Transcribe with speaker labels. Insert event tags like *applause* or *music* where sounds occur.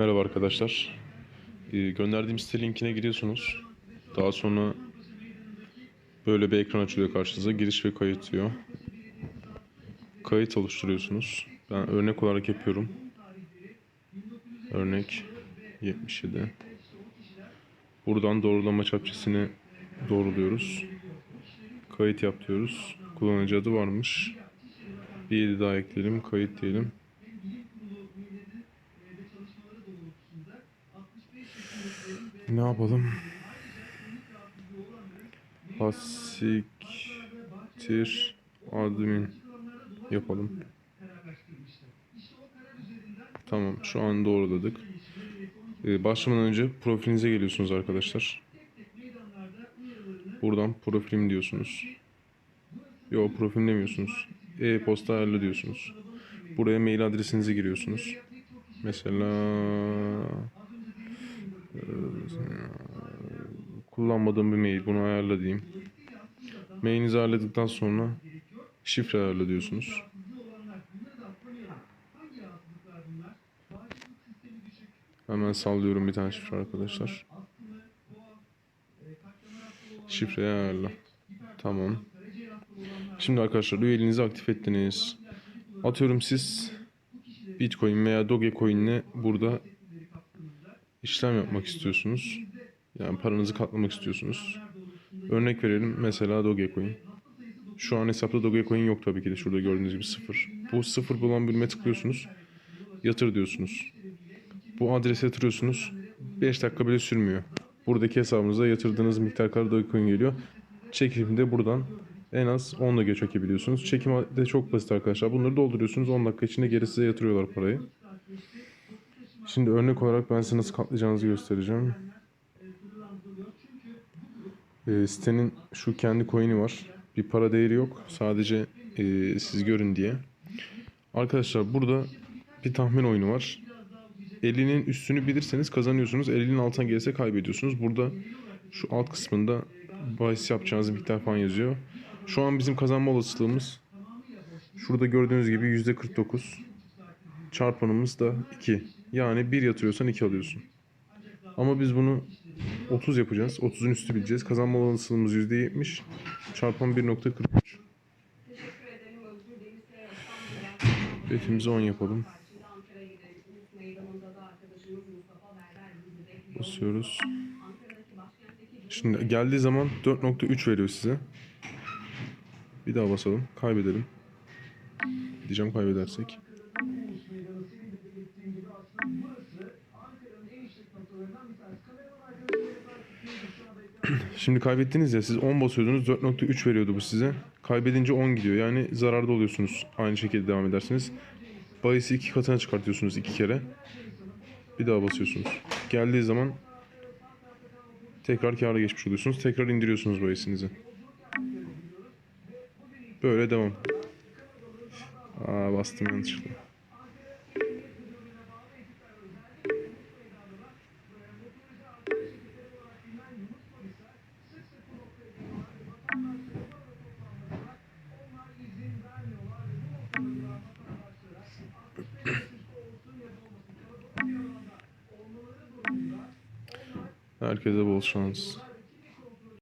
Speaker 1: Merhaba arkadaşlar. Ee, gönderdiğim site linkine giriyorsunuz. Daha sonra böyle bir ekran açılıyor karşınıza. Giriş ve kayıt diyor. Kayıt oluşturuyorsunuz. Ben örnek olarak yapıyorum. Örnek 77. Buradan doğrulama çapçısını doğruluyoruz. Kayıt yap diyoruz. Kullanıcı adı varmış. Bir daha ekleyelim. Kayıt diyelim. Ne yapalım? Pasiktir admin yapalım. Tamam şu an doğruladık. Ee, başlamadan önce profilinize geliyorsunuz arkadaşlar. Buradan profilim diyorsunuz. Yok profilim demiyorsunuz. E-posta ayarla diyorsunuz. Buraya mail adresinizi giriyorsunuz. Mesela kullanmadığım bir mail bunu ayarla diyeyim. Mailinizi ayarladıktan sonra şifre ayarla diyorsunuz. Hemen sallıyorum bir tane şifre arkadaşlar. Şifreyi ayarla. Tamam. Şimdi arkadaşlar üyeliğinizi aktif ettiniz. Atıyorum siz Bitcoin veya Dogecoin ile burada işlem yapmak istiyorsunuz. Yani paranızı katlamak istiyorsunuz. Örnek verelim mesela Dogecoin. Şu an hesapta Dogecoin yok tabii ki de şurada gördüğünüz gibi sıfır. Bu sıfır bulan bölüme tıklıyorsunuz. Yatır diyorsunuz. Bu adrese yatırıyorsunuz. 5 dakika bile sürmüyor. Buradaki hesabınıza yatırdığınız miktar kadar Dogecoin geliyor. Çekimi de buradan en az 10 dakika çekebiliyorsunuz. Çekim de çok basit arkadaşlar. Bunları dolduruyorsunuz. 10 dakika içinde geri size yatırıyorlar parayı. Şimdi örnek olarak ben size nasıl katlayacağınızı göstereceğim. Ee, sitenin şu kendi coin'i var. Bir para değeri yok. Sadece e, siz görün diye. Arkadaşlar burada bir tahmin oyunu var. 50'nin üstünü bilirseniz kazanıyorsunuz. 50'nin altına gelirse kaybediyorsunuz. Burada şu alt kısmında bahis yapacağınız miktar falan yazıyor. Şu an bizim kazanma olasılığımız şurada gördüğünüz gibi %49. Çarpanımız da 2. Yani 1 yatırıyorsan 2 alıyorsun. Ama biz bunu 30 yapacağız. 30'un üstü bileceğiz. Kazanma olasılığımız %70. Çarpan 1.43. Betimizi 10 yapalım. Basıyoruz. Şimdi geldiği zaman 4.3 veriyor size. Bir daha basalım. Kaybedelim. Diyeceğim kaybedersek. *clears throat* Şimdi kaybettiniz ya siz 10 basıyordunuz 4.3 veriyordu bu size. Kaybedince 10 gidiyor. Yani zararda oluyorsunuz. Aynı şekilde devam edersiniz. Bayisi iki katına çıkartıyorsunuz iki kere. Bir daha basıyorsunuz. Geldiği zaman tekrar kâra geçmiş oluyorsunuz. Tekrar indiriyorsunuz bayisinizi. Böyle devam. Aa bastım yanlışlıkla. Herkese bol şans.